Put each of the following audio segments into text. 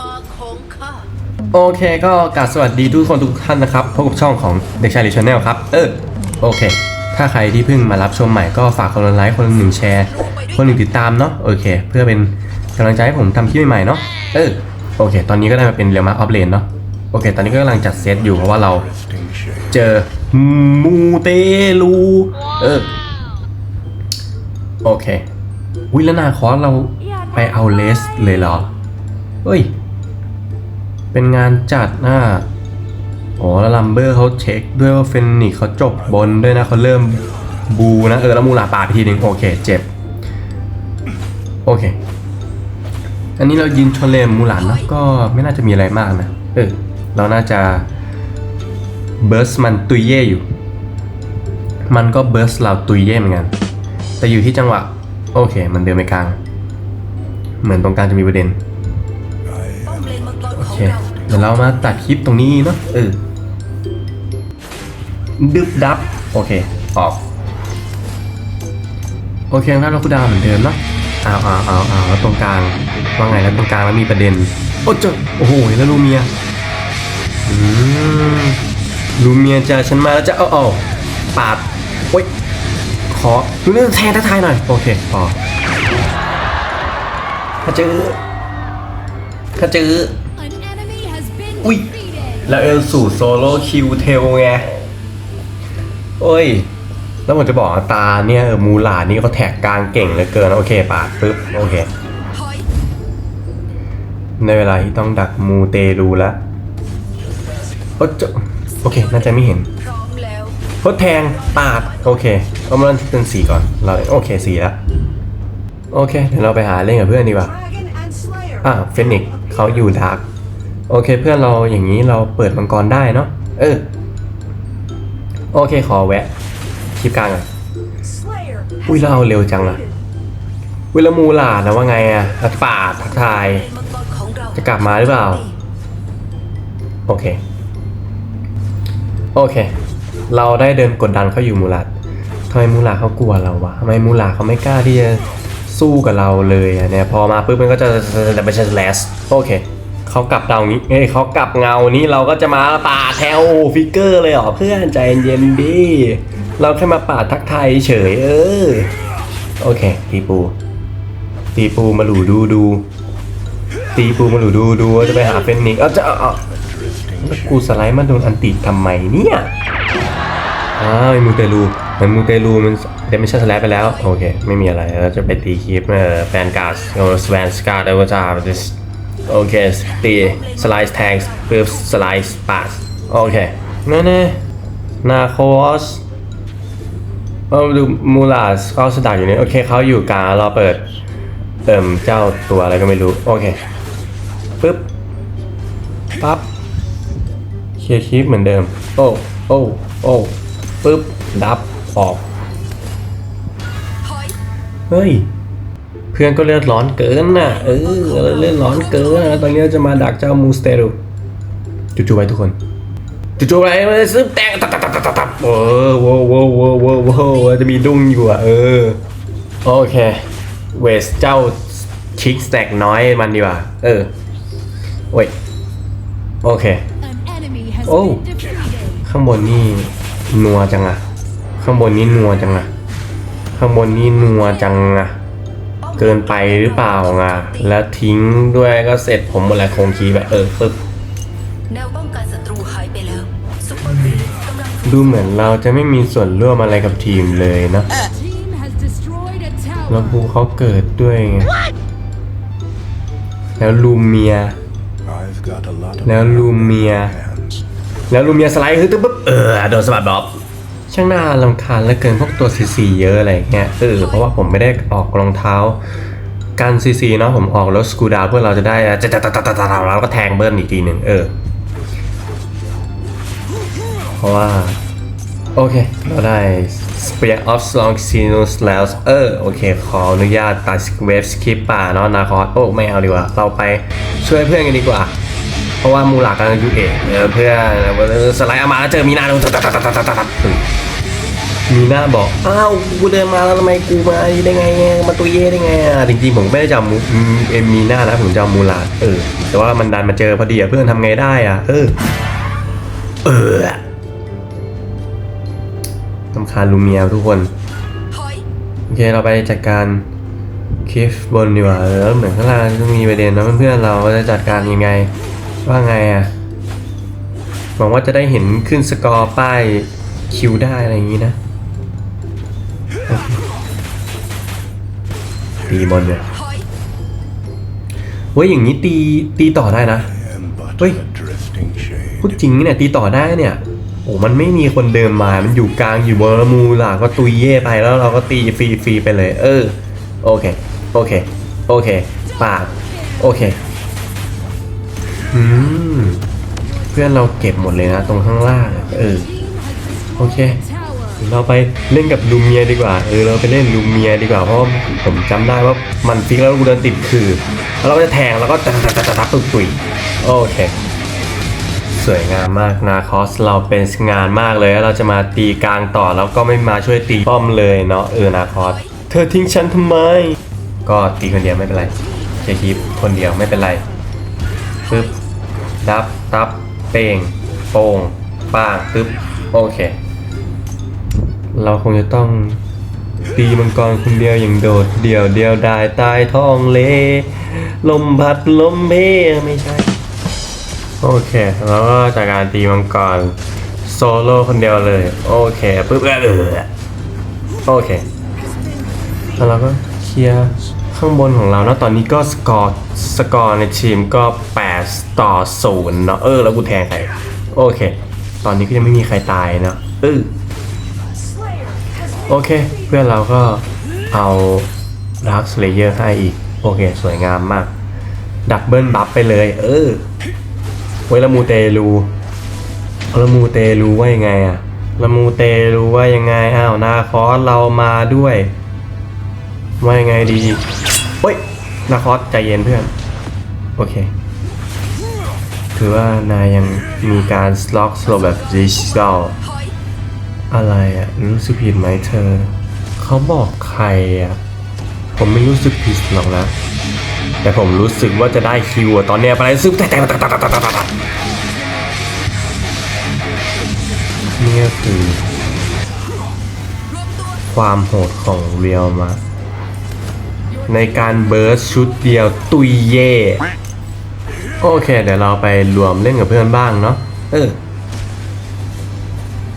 มาของข้าโอเคก็กราบสวัสดีทุกคนทุกท่านนะครับพบกับช่องของเด็กชายลิชแนลครับ เออโอเค ถ้าใครที่เพิ่งมารับชมใหม่ก็ฝากคนละไลค์คนละหนึ่งแชร์ คนหนึ่งติดตามเนาะโอเค เพื่อเป็นกำลังใจให้ผมทำคลิปใหม่ๆเนาะเออโอเค ตอนนี้ก็ได้มาเป็นเรียมาออฟเลนเนาะโอเค ตอนนี้ก็กำลังจัดเซตอยู่เพราะว่าเราเจอมูเตลูเออโอเควิลนาคอสเราไปเอาเลสเลยเหรอเฮ้ย เป็นงานจัดนะโอ้แล้วลัมเบอร์เขาเช็คด้วยว่าเฟนนิกเขาจบบนด้วยนะเขาเริ่มบูนะเออแล้วมูลาปาไปทีหนึ่งโอเคเจ็บ โอเค อันนี้เรายินชนเลมมูหลานนะก็ไม่น่าจะมีอะไรมากนะเออเราน่าจะเบิร์สมันตุยเย่อยู่ มันก็เบิร์สเราตุยเย่เหมือนกัน แต่อยู่ที่จังหวะ โอเค มันเดินไปกลาง เหมือนตรงกลางจะมีประเด็น เค เดี๋ยวเรามาตัดคลิปตรงนี้เนาะเออดึบดับ โอเค ออก โอเคงั้นเราคูดาวเหมือนเดิมเนาะเอาเอาเอาเอาแล้วตรงกลางว่าไงแล้วตรงกลางแล้วมีประเด็น โอ้เจ้าโอ้โหแล้วลูเมียอืมลูเมียจอฉันมาแล้วจะเอาเอาปาดโอ้ยขอดูเรื่องแทนทักทายหน่อยโอเคพอถ้าเจอถ้าเจอ has been Ui. defeated. แล้วเอลสู่โซโล่คิวเทลไงโอ้ย แล้วผมจะบอกว่าตาเนี่ยมูหลานี่เขาแท็กกลางเก่งเหลือเกิน โอเคปาดปึ๊บ โอเค ในเวลาที่ต้องดักมูเตลูแล้วโอ้จะโอเค น่าจะไม่เห็นพดแทงปาด โอเคเอามาเป็นสีก่อน เราโอเคสีแล้ว โอเค เดี๋ยวเราไปหาเล่นกับเพื่อนดีกว่า อ่าเฟนิกเขาอยู่ดาร์ก โอเคเพื่อนเราอย่างนี้เราเปิดมังกรได้เนาะเออ โอเคขอแวะคลิปกลางอะ Slayer อุ้ยเราเอาเร็วจังอะวิลามูหลาดนะว่าไงอะทักป่าทักทายเลนมังกรของเราจะกลับมาหรือเปล่า โอเค โอเค เราได้เดินกดดันเขาอยู่มูลาดทำไมมูลาดเขากลัวเราวะทำไมมูลาดเขาไม่กล้าที่จะสู้กับเราเลยอะเนี่ยพอมาปุ๊บมันก็จะไม่ใช่แลสโอเค เขากลับเดานี้เอ้ยเขากลับเงานี้เราก็จะมาปาดแถวฟิกเกอร์เลยเหรอเพื่อนใจเย็นๆดิเราแค่มาปาดทักไทยเฉยเออโอเคตีปู ตีปูมาหลูดูดู ตีปูมาหลูดูดูว่าจะไปหาเฟนนิกเอาจะเอาเอาแล้วกูสไลด์มาโดนอันติทำไมเนี่ยอ้าวไอมูเตลูมันมูเตลูมันเดมิชั่นสแลปไปแล้ว โอเค ไม่มีอะไรเราจะไปตีคลิปเอ่อแฟนการ์ดโอสแวนสการ์ดเอเวอร์จาร์ดิส โอเคตีสไลด์แทงส์ปึ๊บสไลด์ปาสโอเคนั่นเน่นาโคสเอาดูมูลาสเขาสดักอยู่นี่โอเคเขาอยู่กลางเราเปิดเติมเจ้าตัวอะไรก็ไม่รู้ โอเคปึ๊บปั๊บเคลียร์คลิปเหมือนเดิม โอ้โอ้โอ้ปึ๊บดับออกถอยเฮ้ยเพื่อนก็เลือดร้อนเกินน่ะ เออเลือดร้อนเกินนะตอนนี้เราจะมาดักเจ้ามูสเตรูจู่ๆไว้ทุกคนจู่ๆไว้มันจะซึมแตกตับตับตับตับตับตับเออโว้โว้โว้โว้โว้จะมีดุ้งอยู่อะเออโอเคเวสเจ้าชิกสแต็กน้อยมันดีกว่าเออโอ้ยโอเค An enemy has Oh. been defeated. ข้างบนนี่นัวจังอะข้างบนนี่นัวจังอะข้างบนนี่นัวจังอะ เกินไปหรือเปล่าอะแล้วทิ้งด้วยก็เสร็จผมหมดแล้วคงคีย์แบบเออปึ๊บแนวป้องกันศัตรูหายไปแล้วซุปเปอร์ครีปกำลังฝึกดูเหมือนเราจะไม่มีส่วนร่วมอะไรกับทีมเลยเนอะ Team has destroyed a แล้ว tower. บูเขาเกิดด้วยไงแล้วลูเมีย I've got a lot of แล้วลูเมีย hands. แล้วลูเมียสไลด์คือตึ๊บปุ๊บเออโดนสะบัดบ๊อบ ช่างน่าลำคาญเหลือเกินพวกตัวซีซีเยอะอะไรเงี้ยเออเพราะว่าผมไม่ได้ออกรองเท้ากันซีซีเนาะผมออกแล้วสกูดาวเพื่อเราจะได้จะจะจะจะจะแล้วก็แทงเบิ้ลอีกทีหนึ่งเออ เพราะว่า โอเค เราได้ Spear of Longsinus แล้วเออ โอเค ขออนุญาตตัดเวฟสคริปป่าเนาะนาคอสโอ้ ไม่เอาดีกว่า เราไปช่วยเพื่อนกันดีกว่า เพราะว่ามูหลากำลังยูเอเออเพื่อนสไลด์เอามาแล้วเจอมีนาโดนตัดตัดตัดตัดตัดตัด มีหน้าบอกอ้าวกูเดินมาแล้วทำไมกูมาได้ไงมาตัวเย่ได้ไงอะจริงๆผมไม่ได้จำมูเอ็มมีหน้านะผมจำมูลาดเออ แต่ว่ามันดันมาเจอพอดีอะเพื่อนทำไงได้อะ เออ เออสำคาญลูเมียทุกคนถอยโอเคเราไปจัดการคลิฟบนดีกว่าเออเหมือนข้างล่างต้องมีประเด็นนะเพื่อนๆเราจะจัดการยังไง ว่าไงอะหวังว่าจะได้เห็นขึ้นสกอร์ป้ายคิวได้อะไรอย่างนี้นะโอเค ตีบอลเลยถอยเฮ้ยอย่างนี้ตีตีต่อได้นะ I am but Wait. a drifting พูดจริงเนี่ยตีต่อได้เนี่ยโอ้มันไม่มีคนเดินมา มันอยู่กลางอยู่บนมูล่ะก็ตุยเย่ไปแล้วเราก็ตีฟรีๆไปเลย เออโอเคโอเคโอเคปากโอเคอืมเพื่อนเราเก็บหมดเลยนะ ตรงข้างล่าง เออ Team has destroyed Okay. เราไปเล่นกับลูเมียดีกว่า เออเราไปเล่นลูเมียดีกว่าเพราะผมจำได้ว่ามันฟิกแล้วกูเดินติดคือแล้วเราก็จะแทงแล้วก็ตัดตัดตัดตัดตุยตุยโอเค สวยงามมากนาคอสเราเป็นงานมากเลยเราจะมาตีกลางต่อแล้วก็ไม่มาช่วยตีป้อมเลยเนาะเออนาคอสเธอทิ้งฉันทำไม ก็ตีคนเดียวไม่เป็นไรเชคีฟคนเดียวไม่เป็นไรปึ๊บดับตับเป้งโป่งป้างปึ๊บโอเค เราคงจะต้องตีมังกรคนเดียวอย่างโดดเดี่ยวเดียวดายใต้ท้องเล ลมพัดลมเพไม่ใช่ โอเค แล้วก็จากการตีมังกรโซโล่คนเดียวเลย โอเคปุ๊บเออเออโอเค แล้วเราก็เคลียร์ข้างบนของเรานะตอนนี้ก็สกอร์สกอร์ในทีมก็ 8 ต่อ 0 เนาะเออ แล้วกูแทงใคร โอเค ตอนนี้ก็ยังไม่มีใครตายเนาะเออ โอเค เพื่อนเราก็เอาดักสเลเยอร์ให้อีก โอเค สวยงามมาก ดับเบิลบัฟไปเลย เออเวละมูเตลูละมูเตลูว่ายังไงอะละมูเตลูว่ายังไง อ้าว นาคอสเรามาด้วย ว่ายังไงดีเฮ้ย นาคอสใจเย็นเพื่อน โอเค ถือว่านายยังมีการสล็อกสโลแบบดิจิตอล อะไรอะรู้สึกผิดไหมเธอ เขาบอกใครอะผมไม่รู้สึกผิดหรอกนะ แต่ผมรู้สึกว่าจะได้คิวอะตอนเนี้ยไปเลยซึบแต่แต่แต่แต่แต่แต่นี่ก็คือ ความโหดของเรียวมาในการเบิร์สชุดเดียวตุยเย่ โอเค เดี๋ยวเราไปรวมเล่นกับเพื่อนบ้างเนาะเออ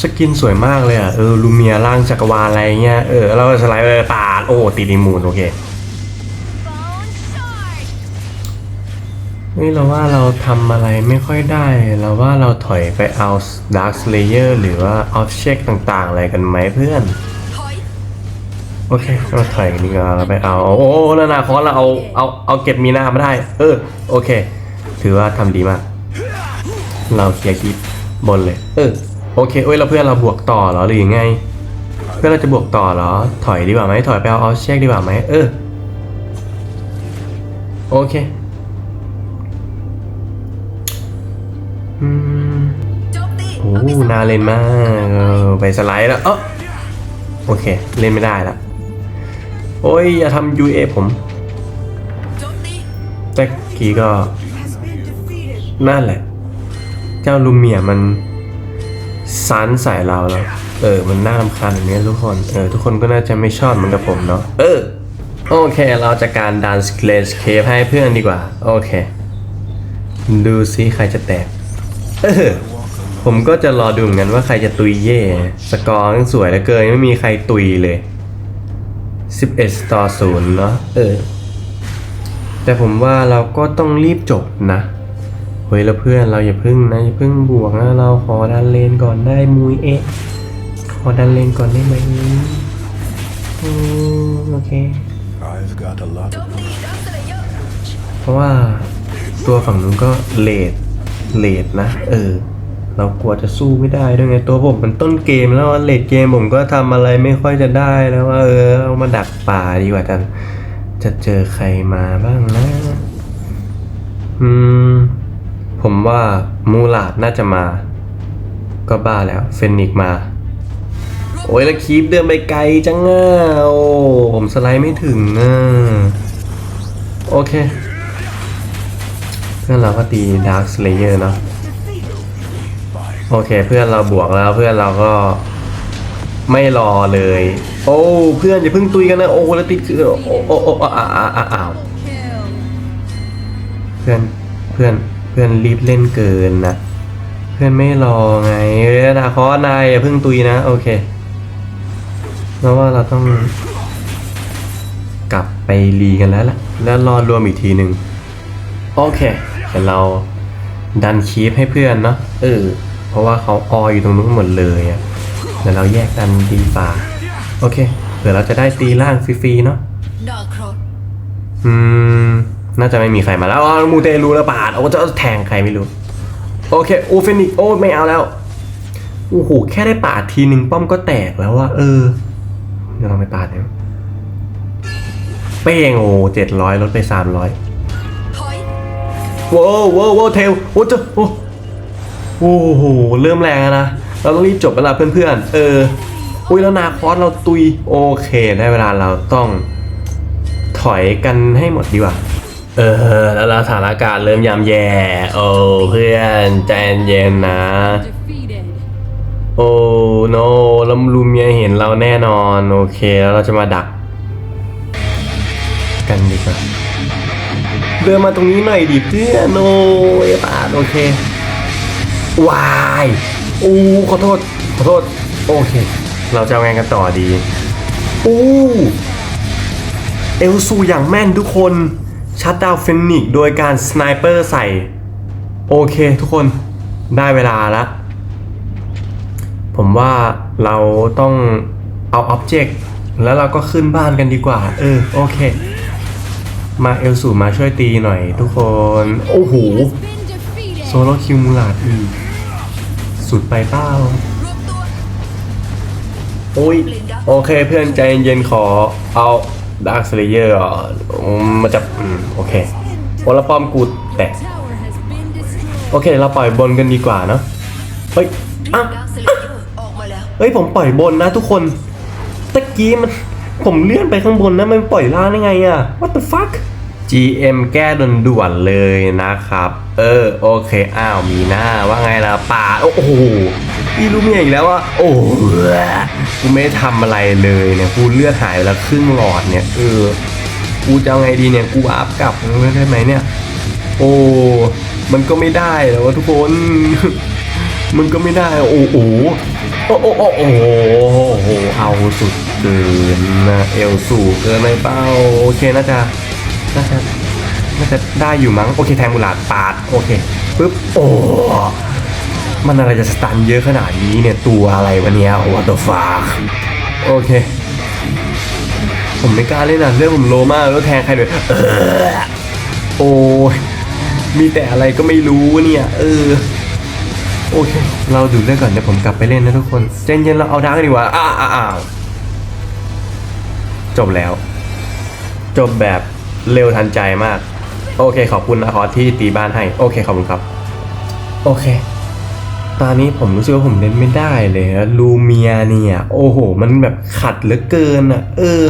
สกินสวยมากเลยอะ เออ ลูเมียร่างจักรวาลอะไรเงี้ย เออแล้วก็สไลด์ไปปาด โอ้ตีดีมูนโอเคเฮ้ยเราว่าเราทำอะไรไม่ค่อยได้ เราว่าเราถอยไปเอา Dark Slayer หรือว่า Object ต่างๆ อะไรกันไหมเพื่อน โอเค เราถอยกันดีกว่าเราไปเอา โอ้นานาคอเราเอา เอา เอาเก็บมีนามาได้ เออ โอเค ถือว่าทำดีมาก เราเคลียร์คลิปบนเลย เออ โอเคเอ้ยเราเพื่อนเราบวกต่อเหรอหรือยังไง เพื่อนเราจะบวกต่อเหรอ ถอยดีกว่าไหมถอยไปเอาเอาเช็คดีกว่าไหมเออโอเคอืมโอ้นาเล่นมากไปสไลด์แล้วเออโอเค เล่นไม่ได้ละโอ้ย อย่าทำ UA ผมโจมแต่กี้ก็ นั่นแหละ เจ้าลูเมียมัน ซันใส่เราแล้ว เออ มันน่ารำคาญอย่างนี้ทุกคน เออ ทุกคนก็น่าจะไม่ชอบเหมือนกับผมเนาะ เออ โอเค เราจะการดันสเกลสเคปให้เพื่อนดีกว่า โอเค ดูซิใครจะแตก เออ ผมก็จะรอดูเหมือนกันว่าใครจะตุยเย่ สกอร์ยังสวยเหลือเกินไม่มีใครตุยเลย 11ต่อ0เนาะ เออ แต่ผมว่าเราก็ต้องรีบจบนะ เฮ้ยแล้วเพื่อนเราอย่าพึ่งนะอย่าพึ่งบวกนะเราขอดันเลนก่อนได้มุยเอะขอดันเลนก่อนได้ไหมอืมโอเค I've got a lot โจ of มตีดักสเลเพราะว่าตัวฝั่งนู้นก็เลดเลดนะ เออ เรากลัวจะสู้ไม่ได้ด้วยไงตัวผมมันต้นเกมแล้วเลดเกมผมก็ทำอะไรไม่ค่อยจะได้แล้วว่าเออเอามาดักป่าดีกว่ากันจะเจอใครมาบ้างนะ อืม ผมว่ามูลาดน่าจะมา ก็บ้าแล้วเฟนิกมา โอ้ยแล้วคีปเดินไปไกลจังอะโอ้ผมสไลด์ไม่ถึงอะโอเค เพื่อนเราก็ตีดาร์คสเลเยอร์เนาะโอเค เพื่อนเราบวกแล้วเพื่อนเราก็ไม่รอเลย โอ้ เพื่อนอย่าเพิ่งตุยกันนะโอ้แล้วติดคือโอ้โอ้โอ้อ้าวอ้าวเพื่อนเพื่อน เพื่อนรีบเล่นเกินนะ เพื่อนไม่รอไงเออนาคอนายอย่าเพิ่งตุยนะ โอเคเพราะว่าเราต้องกลับไปรีกันแล้วล่ะ แล้วรอรวมอีกทีหนึ่งโอเคเดี๋ยวเราดันคีฟให้เพื่อนเนาะเออเพราะว่าเขาอออยู่ตรงนู้นหมดเลยอะ่ะเดี๋ยวเราแยกกันดีป่าโอเคเผื่อเราจะได้ตีล่างฟรีๆเนาะดาร์ครอสอืม น่าจะไม่มีใครมาแล้วอ๋อมูเตลูแล้วปาดโอ้จะแทงใครไม่รู้ โอเคโอเฟนิกโอ้ไม่เอาแล้วโอ้โหแค่ได้ปาดทีหนึ่งป้อมก็แตกแล้วว่าเออเดี๋ยวเราไปปาดเนี่ยเป้งโอ้เจ็ดร้อยลดไปสามร้อยว้าวว้าวว้าวเทลโอ้เจ้าโอ้โอ้โหเริ่มแรงนะ เราต้องรีบจบเวลาเพื่อนๆ เออ อุ้ยแล้วนาคอสเราตุย โอเค ได้เวลาเราต้องถอยกันให้หมดดีกว่า ออแล้วสถานการณ์เริ่มยำแย่โอ้เพื่อนใจเย็นนะ โอ้โนแล้วลูเมียเห็นเราแน่นอน โอเค แล้วเราจะมาดัก กันดีกว่าเดินมาตรงนี้หน่อยดิเพื่อนโอ้ยปาโอเควายอู้ขอโทษ ขอโทษ โอเค เราจะเอาไงกันต่อดีอู้เอลซูอย่างแม่นทุกคน ชัดดาวเฟนิกซ์โดยการสไนเปอร์ใส่ โอเคทุกคนได้เวลาแล้วผมว่าเราต้องเอาอ็อบเจกต์แล้วเราก็ขึ้นบ้านกันดีกว่า เออ โอเค มาเอลสูมาช่วยตีหน่อยทุกคน โอ้โห โซโลคิวมูลาดอีสุดไปเป้าโอ้ย โอเคเพื่อนใจเย็นๆขอเอา ดาร์คสเลเยอร์มาจันจะโอเคโอละป้อมกูแตกโอเค เราปล่อยบนกันดีกว่าเนาะเฮ้ยอะดาร์คสเลเยอร์ออกมาแล้วเฮ้ยผมปล่อยบนนะทุกคนตะกี้มันผมเลื่อนไปข้างบนนะมันปล่อยล่างได้ไงอะ what the fuck GM แก้ด่วนๆเลยนะครับ เออโอเคอ้าวมีหน้าว่าไงล่ะป่าโอ้โหอีลูเมียอีกแล้วว่าโอ้โหกูไม่ทำอะไรเลยเนี่ยกูเลือดหายแล้วครึ่งหลอดเนี่ยเออกูจะไงดีเนี่ยกูอัพกลับได้ไหมเนี่ย โอ้มันก็ไม่ได้แล้ววะทุกคน มันก็ไม่ได้โอ้โหโอ้โอ้โอ้โอ้โหโอ้โหเอาสุดเกินนะเอลสูเกินไปเป้าโอเคน่าจะ น่าจะน่าจะได้อยู่มั้ง โอเคแทงบุลาดปาด โอเคปึ๊บโอ้มันอะไรจะสตันเยอะขนาดนี้เนี่ย ตัวอะไรวะเนี่ย what the fuck โอเค ผมไม่กล้าเล่นอะเรื่องผมโลมากแล้วแทงใครเลยเออโอ้ยมีแต่อะไรก็ไม่รู้เนี่ยเออโอเค เราดูเรื่องก่อนเดี๋ยวผมกลับไปเล่นนะทุกคนใจนเย็นเราเอาดาร์กดีกว่าอ้าวอ้าวจบแล้ว จบแบบ เร็วทันใจมาก โอเคขอบคุณนะคอที่ตีบ้านให้ โอเคขอบคุณครับ โอเค ตอนนี้ผมรู้สึกว่าผมเล่นไม่ได้เลยอะลูเมียเนี่ย โอ้โห มันแบบขัดเหลือเกินอะ เออ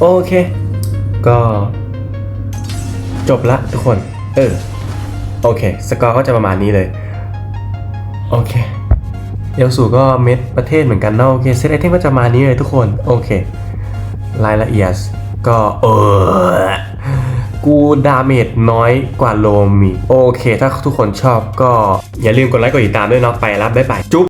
โอเค ก็ จบละทุกคน เออ โอเค สกอร์ก็จะประมาณนี้เลย โอเคเอลสูก็เม็ดประเทศเหมือนกันเนาะโอเคเซตไอเทมก็จะมานี้เลยทุกคน โอเค รายละเอียด ก็เออกูดาเมจน้อยกว่าโลมีโอเค ถ้าทุกคนชอบก็อย่าลืมกดไลค์กดติดตามด้วยเนาะไปแล้วบ๊ายบายจุ๊บ